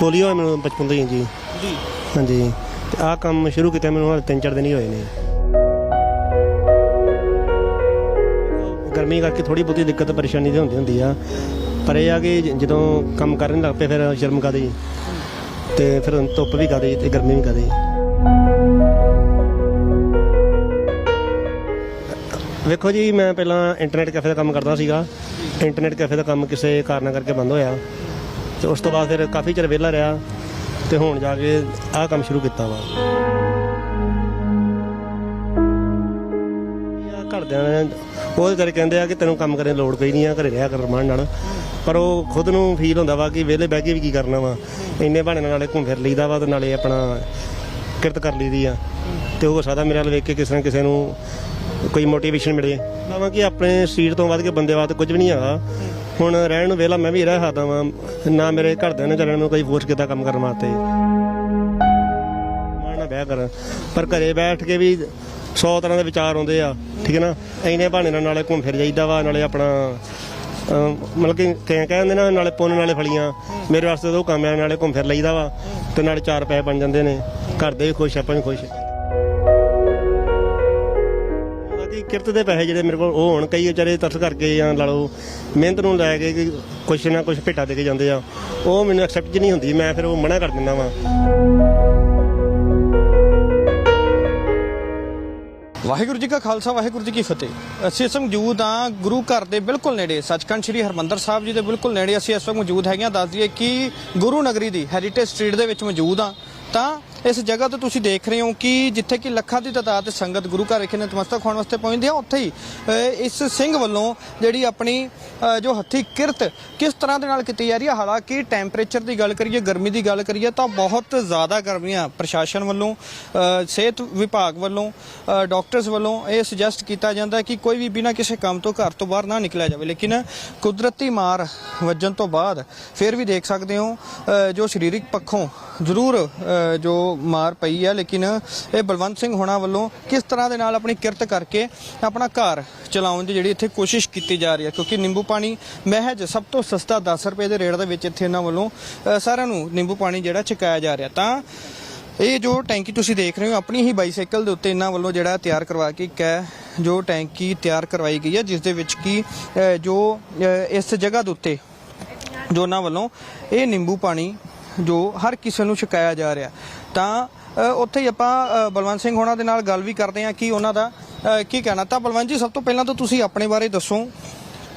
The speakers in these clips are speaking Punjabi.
ਪੋਲੀਓ ਹੈ ਮੈਨੂੰ ਬਚਪਨ ਤੋਂ ਹੀ ਜੀ। ਜੀ। ਹਾਂਜੀ। ਤੇ ਆਹ ਕੰਮ ਸ਼ੁਰੂ ਕੀਤਾ ਮੈਨੂੰ ਹਾਲੇ ਤਿੰਨ ਚਾਰ ਦਿਨ ਹੀ ਹੋਏ ਨੇ। ਗਰਮੀ ਕਰਕੇ ਥੋੜੀ ਬਹੁਤੀ ਦਿੱਕਤ ਪਰੇਸ਼ਾਨੀ ਤੇ ਹੁੰਦੀ ਹੁੰਦੀ ਆ। ਪਰ ਇਹ ਆ ਕਿ ਜ- ਜਦੋਂ ਕੰਮ ਕਰਨ ਲੱਗ ਪਏ ਫਿਰ ਸ਼ਰਮ ਕਾਦੀ ਤੇ ਫਿਰ ਧੁੱਪ ਵੀ ਕਾਦੀ ਤੇ ਗਰਮੀ ਵੀ ਕਾਦੀ ਵੇਖੋ ਜੀ ਮੈਂ ਪਹਿਲਾਂ ਇੰਟਰਨੈਟ ਕੈਫੇ ਦਾ ਕੰਮ ਕਰਦਾ ਸੀਗਾ। ਇੰਟਰਨੈਟ ਕੈਫੇ ਦਾ ਕੰਮ ਕਿਸੇ ਕਾਰਨ ਕਰਕੇ ਬੰਦ ਹੋਇਆ। ਤੇ ਉਸ ਤੋਂ ਬਾਅਦ ਫਿਰ ਕਾਫੀ ਚਿਰ ਵਿਹਲਾ ਰਿਹਾ ਤੇ ਹੁਣ ਜਾ ਕੇ ਆਹ ਕੰਮ ਸ਼ੁਰੂ ਕੀਤਾ ਵਾ। ਇਹ ਘਰਦਿਆਂ ਨੇ ਉਹ ਤੇਰੇ ਕਹਿੰਦੇ ਆ ਕਿ ਤੈਨੂੰ ਕੰਮ ਕਰਨ ਦੀ ਲੋੜ ਕੋਈ ਨਹੀਂ ਆ, ਘਰੇ ਰਿਹਾ ਕਰ ਰਮਾਨ ਨਾਲ। ਪਰ ਉਹ ਖੁਦ ਨੂੰ ਫੀਲ ਹੁੰਦਾ ਵਾ ਕਿ ਵਿਹਲੇ ਬਹਿ ਕੇ ਵੀ ਕੀ ਕਰਨਾ ਵਾ। ਇੰਨੇ ਬਹਾਨੇ ਨਾਲ ਨਾਲੇ ਘੁੰਮ ਫਿਰ ਲਈਦਾ ਵਾ ਤੇ ਨਾਲੇ ਆਪਣਾ ਕਿਰਤ ਕਰ ਲਈਦੀ ਆ। ਤੇ ਉਹ ਸਾਦਾ ਮੇਰੇ ਨਾਲ ਵੇਖ ਕੇ ਕਿਸੇ ਨਾ ਕਿਸੇ ਨੂੰ ਕੋਈ ਮੋਟੀਵੇਸ਼ਨ ਮਿਲੇ। ਨਾ ਕਿ ਆਪਣੇ ਸਰੀਰ ਤੋਂ ਵੱਧ ਕੇ ਬੰਦੇ ਵਾਸਤੇ ਕੁਝ ਵੀ ਨਹੀਂ ਹੈਗਾ। ਹੁਣ ਰਹਿਣ ਨੂੰ ਵਿਹਲਾ, ਮੈਂ ਵੀ ਰਹਿ ਸਕਦਾ ਵਾਂ। ਨਾ ਮੇਰੇ ਘਰਦਿਆਂ ਨੇ ਚੱਲਣ ਨੂੰ ਕੋਈ ਫੋਰਸ ਕੀਤਾ ਕੰਮ ਕਰਨ ਵਾਸਤੇ। ਮਾਣ ਨਾ ਬਹਿ ਕਰ। ਪਰ ਘਰੇ ਬੈਠ ਕੇ ਵੀ 100 ਤਰ੍ਹਾਂ ਦੇ ਵਿਚਾਰ ਆਉਂਦੇ ਆ, ਠੀਕ ਹੈ ਨਾ? ਐਨੇ ਬਹਾਨੇ ਨਾਲ ਨਾਲੇ ਘੁੰਮ ਫਿਰ ਜਾਈਦਾ ਵਾ, ਨਾਲੇ ਆਪਣਾ ਮਤਲਬ ਕਿ ਕਹਿ ਕਹਿੰਦੇ ਨਾ, ਨਾਲੇ ਪੁੰਨ, ਨਾਲੇ ਫਲੀਆਂ। ਮੇਰੇ ਵਾਸਤੇ ਤਾਂ ਉਹ ਕੰਮ ਆ, ਨਾਲੇ ਘੁੰਮ ਫਿਰ ਲਈਦਾ ਵਾ ਤੇ ਨਾਲੇ ਚਾਰ ਪੈਸੇ ਬਣ ਜਾਂਦੇ ਨੇ। ਘਰ ਦੇ ਵੀ ਖੁਸ਼ ਆਪਾਂ ਵੀ ਖੁਸ਼ ਕਿਰਤ ਦੇ ਪੈਸੇ ਜਿਹੜੇ ਮੇਰੇ ਕੋਲ ਉਹ ਹੋਣ, ਕਈ ਵਿਚਾਰੇ ਤਰਸ ਕਰਕੇ ਜਾਂ ਲਾ ਲਓ, ਮਿਹਨਤ ਨੂੰ ਲੈ ਕੇ ਕਿ ਕੁਛ ਨਾ ਕੁਛ ਭੇਟਾ ਦੇ ਕੇ ਜਾਂਦੇ ਆ। ਉਹ ਮੈਨੂੰ ਐਕਸੈਪਟ ਨਹੀਂ ਹੁੰਦੀ, ਮੈਂ ਫਿਰ ਉਹ ਮਨਾ ਕਰ ਦਿੰਦਾ ਵਾਂ। ਵਾਹਿਗੁਰੂ ਜੀ ਕਾ ਖਾਲਸਾ, ਵਾਹਿਗੁਰੂ ਜੀ ਕੀ ਫਤਿਹ। ਅਸੀਂ ਇਸ ਮੌਜੂਦ ਹਾਂ ਗੁਰੂ ਘਰ ਦੇ ਬਿਲਕੁਲ ਨੇੜੇ, ਸੱਚਖੰਡ ਸ੍ਰੀ ਹਰਮੰਦਰ ਸਾਹਿਬ ਜੀ ਦੇ ਬਿਲਕੁਲ ਨੇੜੇ। ਅਸੀਂ ਇਸ ਵਕਤ ਮੌਜੂਦ ਹੈਗੇ ਹਾਂ, ਦੱਸ ਦਈਏ ਕਿ ਗੁਰੂ ਨਗਰੀ ਦੀ ਹੈਰੀਟੇਜ ਸਟਰੀਟ ਦੇ ਵਿੱਚ ਮੌਜੂਦ ਹਾਂ। ਤਾਂ ਇਸ ਜਗ੍ਹਾ ਤੇ ਤੁਸੀਂ ਦੇਖ ਰਹੇ ਹੋ ਕਿ ਜਿੱਥੇ ਕਿ ਲੱਖਾਂ ਦੀ ਤਾਦਾਦ ਤੇ ਸੰਗਤ ਗੁਰੂ ਘਰ ਵਿਖੇ ਨਤਮਸਤਕ ਹੋਣ ਵਾਸਤੇ ਪਹੁੰਚਦੀ ਹੈ ਉੱਥੇ ਹੀ ਇਸ ਸਿੰਘ ਵੱਲੋਂ ਜਿਹੜੀ ਆਪਣੀ ਜੋ ਹੱਥੀ ਕਿਰਤ ਕਿਸ ਤਰ੍ਹਾਂ ਦੇ ਨਾਲ ਕੀਤੀ ਜਾ ਰਹੀ ਹੈ? ਹਾਲਾਂਕਿ ਟੈਂਪਰੇਚਰ ਦੀ ਗੱਲ ਕਰੀਏ ਗਰਮੀ ਦੀ ਗੱਲ ਕਰੀਏ ਤਾਂ ਬਹੁਤ ਜ਼ਿਆਦਾ ਗਰਮੀਆਂ ਪ੍ਰਸ਼ਾਸਨ ਵੱਲੋਂ ਸਿਹਤ ਵਿਭਾਗ ਵੱਲੋਂ ਅ, ਡਾਕਟਰਸ ਵੱਲੋਂ ਇਹ ਸੁਜੈਸਟ ਕੀਤਾ ਜਾਂਦਾ ਕਿ ਕੋਈ ਵੀ ਬਿਨਾਂ ਕਿਸੇ ਕੰਮ ਤੋਂ ਘਰ ਤੋਂ ਬਾਹਰ ਨਾ ਨਿਕਲਿਆ ਜਾਵੇ। ਲੇਕਿਨ ਕੁਦਰਤੀ ਮਾਰ ਵੱਜਣ ਤੋਂ ਬਾਅਦ ਫਿਰ ਵੀ ਦੇਖ ਸਕਦੇ ਹੋ ਜੋ ਸਰੀਰਿਕ ਪੱਖੋਂ ਜ਼ਰੂਰ ਜੋ ਮਾਰ ਪਈ ਹੈ ਲੇਕਿਨ ਇਹ ਬਲਵੰਤ ਸਿੰਘ ਹੋਣਾ ਵੱਲੋਂ ਕਿਸ ਤਰ੍ਹਾਂ ਦੇ ਨਾਲ ਆਪਣੀ ਕਿਰਤ ਕਰਕੇ ਆਪਣਾ ਘਰ ਚਲਾਉਣ ਦੀ ਜਿਹੜੀ ਇੱਥੇ ਕੋਸ਼ਿਸ਼ ਕੀਤੀ ਜਾ ਰਹੀ ਹੈ? ਕਿਉਂਕਿ ਨਿੰਬੂ ਪਾਣੀ ਮਹਿਜ ਸਭ ਤੋਂ ਸਸਤਾ 10 ਰੁਪਏ ਦੇ ਰੇਟ ਦੇ ਵਿੱਚ ਇੱਥੇ ਇਹਨਾਂ ਵੱਲੋਂ ਸਾਰਿਆਂ ਨੂੰ ਨਿੰਬੂ ਪਾਣੀ ਜਿਹੜਾ ਛਕਾਇਆ ਜਾ ਰਿਹਾ। ਤਾਂ ਇਹ ਜੋ ਟੈਂਕੀ ਤੁਸੀਂ ਦੇਖ ਰਹੇ ਹੋ, ਆਪਣੀ ਹੀ ਬਾਈਸਾਈਕਲ ਦੇ ਉੱਤੇ ਇਹਨਾਂ ਵੱਲੋਂ ਜਿਹੜਾ ਤਿਆਰ ਕਰਵਾ ਕੇ ਇੱਕ ਜੋ ਟੈਂਕੀ ਤਿਆਰ ਕਰਵਾਈ ਗਈ ਹੈ, ਜਿਸ ਦੇ ਵਿੱਚ ਕੀ ਜੋ ਇਸ ਜਗ੍ਹਾ ਦੇ ਉੱਤੇ ਜੋ ਉਹਨਾਂ ਵੱਲੋਂ ਇਹ ਨਿੰਬੂ ਪਾਣੀ ਜੋ ਹਰ ਕਿਸੇ ਨੂੰ ਛਕਾਇਆ ਜਾ ਰਿਹਾ। ਤਾਂ ਉੱਥੇ ਹੀ ਆਪਾਂ ਬਲਵੰਤ ਸਿੰਘ ਹੋਣਾ ਦੇ ਨਾਲ ਗੱਲ ਵੀ ਕਰਦੇ ਹਾਂ ਕਿ ਉਹਨਾਂ ਦਾ ਕੀ ਕਹਿਣਾ। ਤਾਂ ਬਲਵੰਤ ਜੀ ਸਭ ਤੋਂ ਪਹਿਲਾਂ ਤਾਂ ਤੁਸੀਂ ਆਪਣੇ ਬਾਰੇ ਦੱਸੋ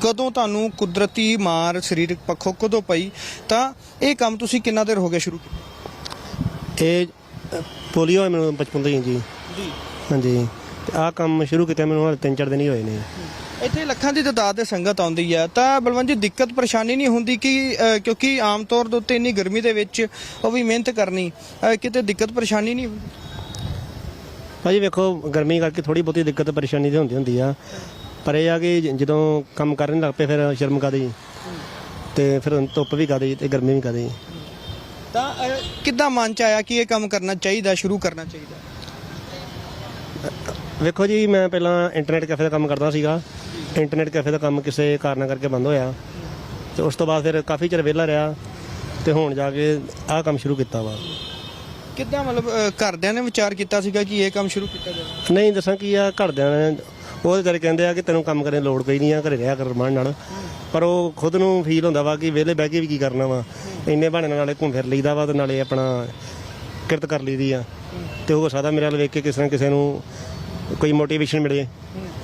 ਕਦੋਂ ਤੁਹਾਨੂੰ ਕੁਦਰਤੀ ਮਾਰ ਸਰੀਰਕ ਪੱਖੋਂ ਕਦੋਂ ਪਈ? ਤਾਂ ਇਹ ਕੰਮ ਤੁਸੀਂ ਕਿੰਨਾ ਦੇਰ ਹੋ ਗਿਆ ਸ਼ੁਰੂ ਕੀਤਾ? ਇਹ ਪੋਲੀਓ ਹੈ ਮੈਨੂੰ ਬਚਪਨ ਤੋਂ ਹੀ ਜੀ। ਜੀ। ਹਾਂਜੀ। ਆਹ ਕੰਮ ਸ਼ੁਰੂ ਕੀਤਾ ਮੈਨੂੰ ਹਾਲੇ ਤਿੰਨ ਚਾਰ ਦਿਨ ਹੀ ਹੋਏ ਨੇ। ਇੱਥੇ ਲੱਖਾਂ ਦੀ ਤਾਦਾਦ ਦੇ ਸੰਗਤ ਆਉਂਦੀ ਹੈ। ਤਾਂ ਬਲਵੰਤ ਜੀ ਦਿੱਕਤ ਪਰੇਸ਼ਾਨੀ ਨਹੀਂ ਹੁੰਦੀ ਕਿ ਅ, ਕਿਉਂਕਿ ਆਮ ਤੌਰ ਦੇ ਉੱਤੇ ਇੰਨੀ ਗਰਮੀ ਦੇ ਵਿੱਚ ਉਹ ਵੀ ਮਿਹਨਤ ਕਰਨੀ ਅ, ਕਿਤੇ ਦਿੱਕਤ ਪਰੇਸ਼ਾਨੀ ਨਹੀਂ ਹੁੰਦੀ? ਭਾਜੀ ਵੇਖੋ ਗਰਮੀ ਕਰਕੇ ਥੋੜੀ ਬਹੁਤੀ ਦਿੱਕਤ ਪਰੇਸ਼ਾਨੀ ਤੇ ਹੁੰਦੀ ਹੁੰਦੀ ਆ। ਪਰ ਇਹ ਆ ਕਿ ਜ- ਜਦੋਂ ਕੰਮ ਕਰਨ ਲੱਗ ਪਏ ਫਿਰ ਸ਼ਰਮ ਕਾਦੀ ਤੇ ਫਿਰ ਧੁੱਪ ਵੀ ਕਾਦੀ ਤੇ ਗਰਮੀ ਵੀ ਕਾਦੀ ਤਾਂ ਅ, ਕਿੱਦਾਂ ਮਨ ਚ ਆਇਆ ਕਿ ਇਹ ਕੰਮ ਕਰਨਾ ਚਾਹੀਦਾ ਸ਼ੁਰੂ ਕਰਨਾ ਚਾਹੀਦਾ? ਵੇਖੋ ਜੀ ਮੈਂ ਪਹਿਲਾਂ ਇੰਟਰਨੈਟ ਕੈਫੇ ਦਾ ਕੰਮ ਕਰਦਾ ਸੀਗਾ। ਇੰਟਰਨੈਟ ਕੈਫੇ ਦਾ ਕੰਮ ਕਿਸੇ ਕਾਰਨ ਕਰਕੇ ਬੰਦ ਹੋਇਆ ਤੇ ਉਸ ਤੋਂ ਬਾਅਦ ਫਿਰ ਕਾਫੀ ਚਿਰ ਵਿਹਲਾ ਰਿਹਾ ਤੇ ਹੁਣ ਜਾ ਕੇ ਆਹ ਕੰਮ ਸ਼ੁਰੂ ਕੀਤਾ ਵਾ। ਕਿੱਦਾਂ ਮਤਲਬ ਅ, ਘਰਦਿਆਂ ਨੇ ਵਿਚਾਰ ਕੀਤਾ ਸੀਗਾ ਕਿ ਇਹ ਕੰਮ ਸ਼ੁਰੂ ਕੀਤਾ ਜਾਵੇ? ਨਹੀਂ ਦੱਸਾਂ ਕੀ ਆ ਘਰਦਿਆਂ ਨੇ ਉਹ ਤੇਰੇ ਕਹਿੰਦੇ ਆ ਕਿ ਤੈਨੂੰ ਕੰਮ ਕਰਨ ਦੀ ਲੋੜ ਕੋਈ ਨਹੀਂ ਆ ਘਰੇ ਰਿਹਾ ਕਰ ਰਮਾਨ ਨਾਲ। ਪਰ ਉਹ ਖੁਦ ਨੂੰ ਫੀਲ ਹੁੰਦਾ ਵਾ ਕਿ ਵਿਹਲੇ ਬਹਿ ਕੇ ਵੀ ਕੀ ਕਰਨਾ ਵਾ। ਇੰਨੇ ਬਹਾਨੇ ਨਾਲ ਨਾਲੇ ਘੁੰਮ ਫਿਰ ਲਈਦਾ ਵਾ ਤੇ ਨਾਲੇ ਆਪਣਾ ਕਿਰਤ ਕਰ ਲਈਦੀ ਆ। ਤੇ ਉਹ ਸਾਦਾ ਮੇਰੇ ਨਾਲ ਵੇਖ ਕੇ ਕਿਸੇ ਨਾ ਕਿਸੇ ਨੂੰ ਕੋਈ ਮੋਟੀਵੇਸ਼ਨ ਮਿਲੇ।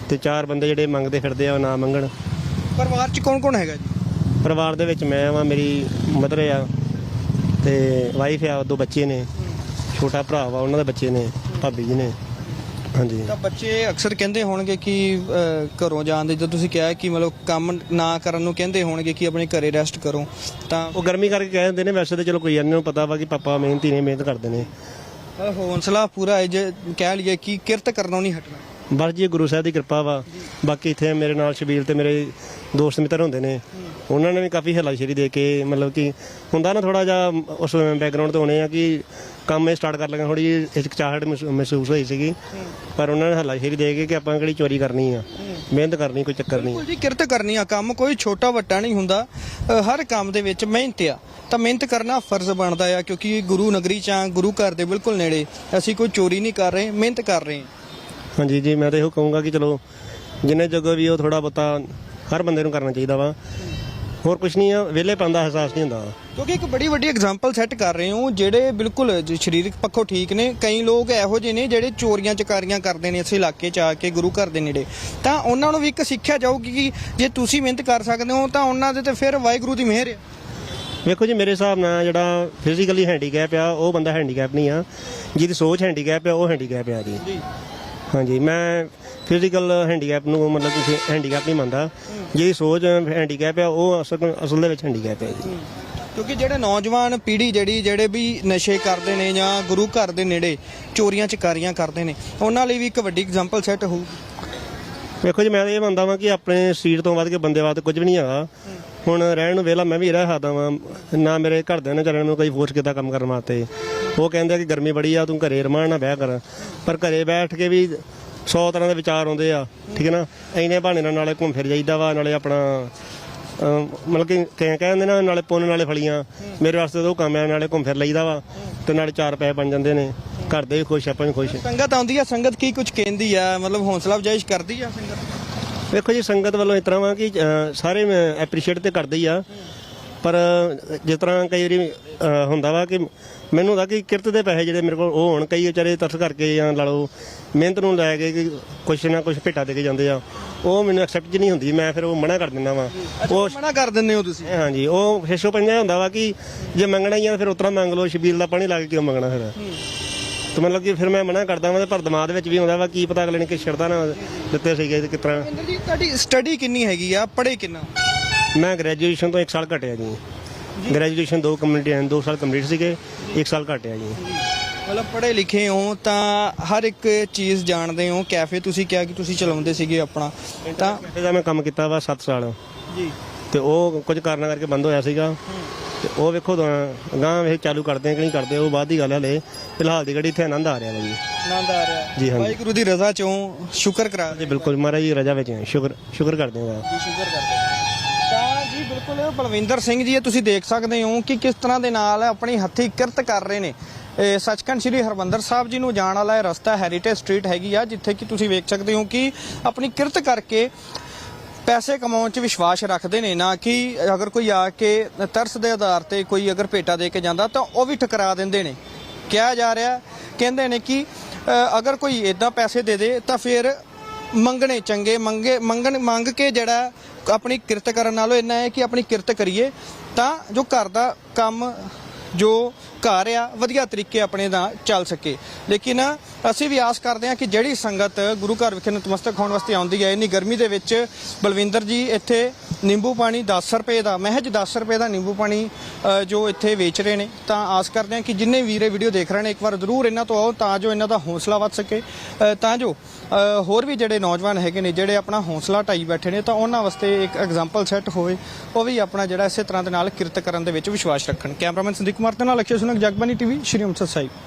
ਤੇ ਚਾਰ ਬੰਦੇ ਜਿਹੜੇ ਮੰਗਦੇ ਫਿਰਦੇ ਆ ਉਹ ਨਾ ਮੰਗਣ। ਪਰਿਵਾਰ ਚ ਕੌਣ ਕੌਣ ਹੈਗਾ ਜੀ? ਪਰਿਵਾਰ ਦੇ ਵਿੱਚ ਮੈਂ ਵਾਂ ਮੇਰੀ ਮਦਰ ਆ ਤੇ ਵਾਈਫ ਆ ਦੋ ਬੱਚੇ ਨੇ। ਛੋਟਾ ਭਰਾ ਵਾ ਉਹਨਾਂ ਦੇ ਬੱਚੇ ਨੇ ਭਾਬੀ ਜੀ ਨੇ। ਹਾਂਜੀ। ਤਾਂ ਬੱਚੇ ਅਕਸਰ ਕਹਿੰਦੇ ਹੋਣਗੇ ਕਿ ਘਰੋਂ ਜਾਣ ਦੇ ਜਦੋਂ ਤੁਸੀਂ ਕਿਹਾ ਕਿ ਮਤਲਬ ਕੰਮ ਨਾ ਕਰਨ ਨੂੰ ਕਹਿੰਦੇ ਹੋਣਗੇ ਕਿ ਆਪਣੇ ਘਰੇ ਰੈਸਟ ਕਰੋ ਤਾਂ ਉਹ ਗਰਮੀ ਕਰਕੇ ਕਹਿ ਦਿੰਦੇ ਨੇ ਵੈਸੇ ਤਾਂ ਚਲੋ ਕੋਈ ਇਹਨਾਂ ਨੂੰ ਪਤਾ ਵਾ ਕਿ ਪਾਪਾ ਮਿਹਨਤੀ ਨੇ ਮਿਹਨਤ ਕਰਦੇ ਨੇ। ਹੌਂਸਲਾ ਪੂਰਾ ਹੈ ਜੇ ਕਹਿ ਲਈਏ ਕਿ ਕਿਰਤ ਕਰਨੋਂ ਨਹੀਂ ਹਟਣਾ। ਬਸ ਜੀ ਗੁਰੂ ਸਾਹਿਬ ਦੀ ਕਿਰਪਾ ਵਾ। ਬਾਕੀ ਇੱਥੇ ਮੇਰੇ ਨਾਲ ਸ਼ਬੀਲ ਤੇ ਮੇਰੇ ਦੋਸਤ ਮਿੱਤਰ ਹੁੰਦੇ ਨੇ। ਉਹਨਾਂ ਨੇ ਵੀ ਕਾਫੀ ਹਲਾਸ਼ੇਰੀ ਦੇ ਕੇ ਮਤਲਬ ਕਿ ਹੁੰਦਾ ਨਾ ਥੋੜਾ ਜਿਹਾ ਉਸ ਬੈਕਗ੍ਰਾਉਂਡ ਤੋਂ ਹੋਣੇ ਆ ਕਿ ਕੰਮ ਇਹ ਸਟਾਰਟ ਕਰ ਲਗਾ ਥੋੜੀ ਹਿਚਕਚਾਹਟ ਮਹਿਸੂਸ ਹੋਈ ਸੀਗੀ। ਪਰ ਉਹਨਾਂ ਨੇ ਹਲਾਸ਼ੇਰੀ ਦੇ ਕੇ ਕਿ ਆਪਾਂ ਕਿਹੜੀ ਚੋਰੀ ਕਰਨੀ ਆ। ਮਿਹਨਤ ਕਰਨੀ, ਕੋਈ ਚੱਕਰ ਨਹੀਂ। ਬਿਲਕੁਲ ਜੀ, ਕਿਰਤ ਕਰਨੀ ਆ ਕੰਮ, ਕੋਈ ਛੋਟਾ ਵੱਟਾ ਨਹੀਂ ਹੁੰਦਾ। ਹਰ ਕੰਮ ਦੇ ਵਿੱਚ ਮਿਹਨਤ ਆ। ਤਾਂ ਮਿਹਨਤ ਕਰਨਾ ਫਰਜ਼ ਬਣਦਾ ਆ, ਕਿਉਂਕਿ ਗੁਰੂ ਨਗਰੀ ਚ ਗੁਰੂ ਘਰ ਦੇ ਬਿਲਕੁਲ ਨੇੜੇ। ਅਸੀਂ ਕੋਈ ਚੋਰੀ ਨਹੀਂ ਕਰ ਰਹੇ, ਮਿਹਨਤ ਕਰ ਰਹੇ ਹਾਂ ਹਾਂਜੀ ਜੀ ਮੈਂ ਤਾਂ ਇਹੋ ਕਹੂੰਗਾ ਕਿ ਚਲੋ ਜਿੰਨੇ ਜੋਗਾ ਵੀ ਉਹ ਥੋੜਾ ਬਹੁਤਾ ਹਰ ਬੰਦੇ ਨੂੰ ਕਰਨਾ ਚਾਹੀਦਾ ਵਾ। ਹੋਰ ਕੁਝ ਨਹੀਂ ਆ ਵਿਹਲੇ ਦਾ ਅਹਿਸਾਸ ਨਹੀਂ ਹੁੰਦਾ। ਕਿਉਂਕਿ ਇੱਕ ਬੜੀ ਵੱਡੀ ਐਗਜ਼ਾਮਪਲ ਸੈੱਟ ਕਰ ਰਹੇ ਹੋ ਜਿਹੜੇ ਬਿਲਕੁਲ ਸਰੀਰਕ ਪੱਖੋਂ ਠੀਕ ਨੇ। ਕਈ ਲੋਕ ਇਹੋ ਜਿਹੇ ਨੇ ਜਿਹੜੇ ਚੋਰੀਆਂ ਚਕਾਰੀਆਂ ਕਰਦੇ ਨੇ ਇਸ ਇਲਾਕੇ 'ਚ ਆ ਕੇ ਗੁਰੂ ਘਰ ਦੇ ਨੇੜੇ। ਤਾਂ ਉਹਨਾਂ ਨੂੰ ਵੀ ਇੱਕ ਸਿੱਖਿਆ ਜਾਊਗੀ ਕਿ ਜੇ ਤੁਸੀਂ ਮਿਹਨਤ ਕਰ ਸਕਦੇ ਹੋ ਤਾਂ ਉਹਨਾਂ ਦੇ ਤੇ ਫਿਰ ਵਾਹਿਗੁਰੂ ਦੀ ਮਿਹਰ ਹੈ ਵੇਖੋ ਜੀ ਮੇਰੇ ਹਿਸਾਬ ਨਾਲ ਜਿਹੜਾ ਫਿਜ਼ੀਕਲੀ ਹੈਂਡੀਕੈਪ ਆ ਉਹ ਬੰਦਾ ਹੈਂਡੀਕੈਪ ਨਹੀਂ ਆ। ਜਿਹਦੀ ਸੋਚ ਹੈਂਡੀਕੈਪ ਆ ਉਹ ਹੈਂਡੀਕੈਪ ਆ ਜੀ। ਹਾਂਜੀ ਮੈਂ ਫਿਜ਼ੀਕਲ ਹੈਂਡੀਕੈਪ ਨੂੰ ਮਤਲਬ ਕਿ ਹੈਂਡੀਕੈਪ ਨਹੀਂ ਮੰਨਦਾ। ਜਿਹਦੀ ਸੋਚ ਹੈਂਡੀਕੈਪ ਆ ਉਹ ਅਸਲ ਅਸਲ ਦੇ ਵਿੱਚ ਹੈਂਡੀਕੈਪ ਹੈ ਜੀ। ਕਿਉਂਕਿ ਜਿਹੜੇ ਨੌਜਵਾਨ ਪੀੜ੍ਹੀ ਜਿਹੜੀ ਜਿਹੜੇ ਵੀ ਨਸ਼ੇ ਕਰਦੇ ਨੇ ਜਾਂ ਗੁਰੂ ਘਰ ਦੇ ਨੇੜੇ ਚੋਰੀਆਂ ਚਕਾਰੀਆਂ ਕਰਦੇ ਨੇ ਉਹਨਾਂ ਲਈ ਵੀ ਇੱਕ ਵੱਡੀ ਐਗਜ਼ਾਮਪਲ ਸੈੱਟ ਹੋਊਗੀ। ਵੇਖੋ ਜੀ ਮੈਂ ਤਾਂ ਇਹ ਮੰਨਦਾ ਵਾਂ ਕਿ ਆਪਣੇ ਸਰੀਰ ਤੋਂ ਵੱਧ ਕੇ ਬੰਦੇ ਵਾਸਤੇ ਕੁਝ ਵੀ ਨਹੀਂ ਹੈਗਾ। ਹੁਣ ਰਹਿਣ ਨੂੰ ਵੇਲਾ ਮੈਂ ਵੀ ਰਹਿ ਸਕਦਾ ਵਾਂ। ਨਾ ਮੇਰੇ ਘਰਦਿਆਂ ਨੇ ਚੱਲਣ ਨੂੰ ਕੋਈ ਫੋਰਸ ਕੀਤਾ ਕੰਮ ਕਰਨ ਵਾਸਤੇ। ਉਹ ਕਹਿੰਦੇ ਆ ਕਿ ਗਰਮੀ ਬੜੀ ਆ ਤੂੰ ਘਰੇ ਰਮਾਨ ਨਾ ਬਹਿ ਕਰ। ਪਰ ਘਰੇ ਬੈਠ ਕੇ ਵੀ 100 ਤਰ੍ਹਾਂ ਦੇ ਵਿਚਾਰ ਆਉਂਦੇ ਆ ਠੀਕ ਹੈ ਨਾ? ਐਨੇ ਬਹਾਨੇ ਨਾਲ ਨਾਲੇ ਘੁੰਮ ਫਿਰ ਜਾਈਦਾ ਵਾ ਨਾਲੇ ਆਪਣਾ ਅਮ, ਮਤਲਬ ਕਿ ਕਹਿ ਕਹਿੰਦੇ ਨਾ ਨਾਲੇ ਪੁੰਨ ਨਾਲੇ ਫਲੀਆਂ। ਮੇਰੇ ਵਾਸਤੇ ਤਾਂ ਉਹ ਕੰਮ ਆ ਨਾਲੇ ਘੁੰਮ ਫਿਰ ਲਈਦਾ ਵਾ। ਤੇ ਨਾਲੇ ਚਾਰ ਪੈਸੇ ਬਣ ਜਾਂਦੇ ਨੇ। ਘਰ ਦੇ ਵੀ ਖੁਸ਼ ਆਪਾਂ ਵੀ ਖੁਸ਼ ਸੰਗਤ ਆਉਂਦੀ ਆ ਸੰਗਤ ਕੀ ਕੁਝ ਕਹਿੰਦੀ ਆ? ਮਤਲਬ ਹੌਸਲਾ ਅਫਜ਼ਾਇਸ਼ ਕਰਦੀ ਆ ਸੰਗਤ? ਵੇਖੋ ਜੀ ਸੰਗਤ ਵੱਲੋਂ ਇਸ ਤਰ੍ਹਾਂ ਵਾ ਕਿ ਅ, ਸਾਰੇ ਐਪਰੀਸ਼ੀਏਟ ਤੇ ਕਰਦੇ ਹੀ ਆ। ਪਰ ਜਿਸ ਤਰ੍ਹਾਂ ਕਈ ਵਾਰੀ ਅ, ਹੁੰਦਾ ਵਾ ਕਿ ਮੈਨੂੰ ਹੁੰਦਾ ਕਿ ਕਿਰਤ ਦੇ ਪੈਸੇ ਜਿਹੜੇ ਮੇਰੇ ਕੋਲ ਉਹ ਹੋਣ। ਕਈ ਵਿਚਾਰੇ ਤਰਸ ਕਰਕੇ ਜਾਂ ਲਾ ਲਓ ਮਿਹਨਤ ਨੂੰ ਲੈ ਕੇ ਕਿ ਕੁਛ ਨਾ ਕੁਛ ਭੇਟਾ ਦੇ ਕੇ ਜਾਂਦੇ ਆ। ਉਹ ਮੈਨੂੰ ਐਕਸੈਪਟ ਜੀ ਨਹੀਂ ਹੁੰਦੀ ਮੈਂ ਫਿਰ ਉਹ ਮਨਾ ਕਰ ਦਿੰਦਾ ਵਾ। ਉਹ ਮਨਾ ਕਰ ਦਿੰਦੇ ਹੋ ਤੁਸੀਂ? ਹਾਂਜੀ ਉਹ ਹਿੱਸੋ ਪੰਜਾ ਹੁੰਦਾ ਵਾ ਕਿ ਜੇ ਮੰਗਣਾ ਹੀ ਆ ਫਿਰ ਉਤਰਾ ਮੰਗ ਲਓ ਛਬੀਲ ਦਾ ਪਾਣੀ ਲਾ ਕੇ ਕਿਉਂ ਮੰਗਣਾ ਫਿਰ? ਤੇ ਮਤਲਬ ਕਿ ਫਿਰ ਮੈਂ ਮਨਾ ਕਰਦਾ ਵਾਂ ਤੇ ਪਰ ਦਿਮਾਗ ਦੇ ਵਿੱਚ ਵੀ ਆਉਂਦਾ ਵਾ ਕੀ ਪਤਾ ਅਗਲੇ ਨੇ ਕਿ ਛੜਦਾ ਨਾ ਦਿੱਤੇ ਸੀਗੇ ਤੇ ਜੀ ਤੁਹਾਡੀ ਸਟੱਡੀ ਕਿੰਨੀ ਹੈਗੀ ਆ? ਪੜ੍ਹੇ ਕਿੰਨਾ? ਮੈਂ ਗ੍ਰੈਜੂਏਸ਼ਨ ਤੋਂ 1 ਸਾਲ ਘਟਿਆ ਜੀ। ਗ੍ਰੈਜੂਏਸ਼ਨ ਦੋ ਕੰਪਲੀਟ ਹਨ 2 ਸਾਲ ਕੰਪਲੀਟ ਸੀਗੇ 1 ਸਾਲ ਘਟਿਆ ਜੀ। ਮਤਲਬ ਪੜ੍ਹੇ ਲਿਖੇ ਹੋ ਤਾਂ ਹਰ ਇੱਕ ਚੀਜ਼ ਜਾਣਦੇ ਹੋ ਕੈਫੇ ਤੁਸੀਂ ਕਿਹਾ ਕਿ ਤੁਸੀਂ ਚਲਾਉਂਦੇ ਸੀਗੇ ਆਪਣਾ ਤਾਂ ਮੈਂ ਕੰਮ ਕੀਤਾ ਵਾ 7 ਸਾਲ। ਜੀ। ਤੇ ਉਹ ਕੁਝ ਕਾਰਨਾਂ ਕਰਕੇ ਬੰਦ ਹੋਇਆ ਸੀਗਾ। ਤੇ ਉਹ ਵੇਖੋ ਗਾਂ ਵੇਖ ਚਾਲੂ ਕਰਦੇ ਆ ਕਿ ਨਹੀਂ ਕਰਦੇ ਉਹ ਬਾਅਦ ਦੀ ਗੱਲ ਹੈ ਹਲੇ। ਫਿਲਹਾਲ ਦੀ ਘੜੀ ਇੱਥੇ ਆਨੰਦ ਆ ਰਿਹਾ ਵਾ ਜੀ। ਆਨੰਦ ਆ ਰਿਹਾ। ਜੀ ਹਾਂਜੀ। ਵਾਹਿਗੁਰੂ ਦੀ ਰਜ਼ਾ ਚੋਂ ਸ਼ੁਕਰ ਕਰਾ ਜੀ ਬਿਲਕੁਲ ਮਹਾਰਾਜ ਜੀ ਰਜਾ ਵਿੱਚ ਹਾਂ। ਸ਼ੁਕਰ ਸ਼ੁਕਰ ਕਰਦੇ ਹਾਂ ਜੀ ਸ਼ੁਕਰ ਕਰਦੇ ਤਾਂ ਜੀ ਬਿਲਕੁਲ ਬਲਵਿੰਦਰ ਸਿੰਘ ਜੀ ਇਹ ਤੁਸੀਂ ਦੇਖ ਸਕਦੇ ਹੋ ਕਿ ਕਿਸ ਤਰ੍ਹਾਂ ਦੇ ਨਾਲ ਆਪਣੀ ਹੱਥੀ ਕਿਰਤ ਕਰ ਰਹੇ ਨੇ। ਇਹ ਸੱਚਖੰਡ ਸ੍ਰੀ ਹਰਮੰਦਰ ਸਾਹਿਬ ਜੀ ਨੂੰ ਜਾਣ ਵਾਲਾ ਇਹ ਰਸਤਾ ਹੈਰੀਟੇਜ ਸਟਰੀਟ ਹੈਗੀ ਆ ਜਿੱਥੇ ਕਿ ਤੁਸੀਂ ਵੇਖ ਸਕਦੇ ਹੋ ਕਿ ਆਪਣੀ ਕਿਰਤ ਕਰਕੇ ਪੈਸੇ ਕਮਾਉਣ 'ਚ ਵਿਸ਼ਵਾਸ ਰੱਖਦੇ ਨੇ ਨਾ ਕਿ ਅਗਰ ਕੋਈ ਆ ਕੇ ਤਰਸ ਦੇ ਆਧਾਰ ਤੇ ਕੋਈ ਅਗਰ ਭੇਟਾ ਦੇ ਕੇ ਜਾਂਦਾ ਤਾਂ ਉਹ ਵੀ ਠਕਰਾ ਦਿੰਦੇ ਨੇ। ਕਿਹਾ ਜਾ ਰਿਹਾ, ਕਹਿੰਦੇ ਨੇ ਕਿ ਅਗਰ ਕੋਈ ਇਦਾਂ ਪੈਸੇ ਦੇ ਦੇ ਤਾਂ ਫਿਰ ਮੰਗਣੇ ਚੰਗੇ, ਮੰਗੇ, ਮੰਗਣ, ਮੰਗ ਕੇ ਜਿਹੜਾ ਆਪਣੀ ਕਿਰਤ ਕਰਨ ਨਾਲੋਂ ਇੰਨਾ ਹੈ ਕਿ ਆਪਣੀ ਕਿਰਤ ਕਰੀਏ ਤਾਂ ਜੋ ਘਰ ਦਾ ਕੰਮ, ਜੋ ਘਰ ਆ, ਵਧੀਆ ਤਰੀਕੇ ਆਪਣੇ ਦਾ ਚੱਲ ਸਕੇ। ਲੇਕਿਨ ਅਸੀਂ ਵੀ ਆਸ ਕਰਦੇ ਹਾਂ ਕਿ ਜਿਹੜੀ ਸੰਗਤ ਗੁਰੂ ਘਰ ਵਿਖੇ ਨਤਮਸਤਕ ਹੋਣ ਵਾਸਤੇ ਆਉਂਦੀ ਹੈ, ਇੰਨੀ ਗਰਮੀ ਦੇ ਵਿੱਚ ਬਲਵਿੰਦਰ ਜੀ ਇੱਥੇ ਨਿੰਬੂ ਪਾਣੀ 10 ਰੁਪਏ ਦਾ, ਮਹਿਜ 10 ਰੁਪਏ ਦਾ ਨਿੰਬੂ ਪਾਣੀ ਜੋ ਇੱਥੇ ਵੇਚ ਰਹੇ ਨੇ। ਤਾਂ ਆਸ ਕਰਦੇ ਹਾਂ ਕਿ ਜਿੰਨੇ ਵੀਰੇ ਵੀਡੀਓ ਦੇਖ ਰਹੇ ਨੇ, ਇੱਕ ਵਾਰ ਜ਼ਰੂਰ ਇਹਨਾਂ ਤੋਂ ਆਓ ਤਾਂ ਜੋ ਇਹਨਾਂ ਦਾ ਹੌਸਲਾ ਵੱਧ ਸਕੇ। ਤਾਂ ਜੋ ਹੋਰ ਵੀ ਜਿਹੜੇ ਨੌਜਵਾਨ ਹੈਗੇ ਨੇ, ਜਿਹੜੇ ਆਪਣਾ ਹੌਸਲਾ ਢਾਈ ਬੈਠੇ ਨੇ, ਤਾਂ ਉਹਨਾਂ ਵਾਸਤੇ ਇੱਕ ਐਗਜ਼ਾਮਪਲ ਸੈੱਟ ਹੋਵੇ, ਉਹ ਵੀ ਆਪਣਾ ਜਿਹੜਾ ਇਸੇ ਤਰ੍ਹਾਂ ਦੇ ਨਾਲ ਕਿਰਤ ਕਰਨ ਦੇ ਵਿੱਚ ਵਿਸ਼ਵਾਸ ਰੱਖਣ। ਕੈਮਰਾਮੈਨ ਸੰਦੀਪ ਕੁਮਾਰ ਤੇ ਨਾਲ ਅਕਸ਼ੇ ਸੁਨਕ ਜਗਬਾਨੀ ਟੀਵੀ ਸ਼੍ਰੀ ਅੰਮ੍ਰਿਤਸਰ ਸਾਹਿਬ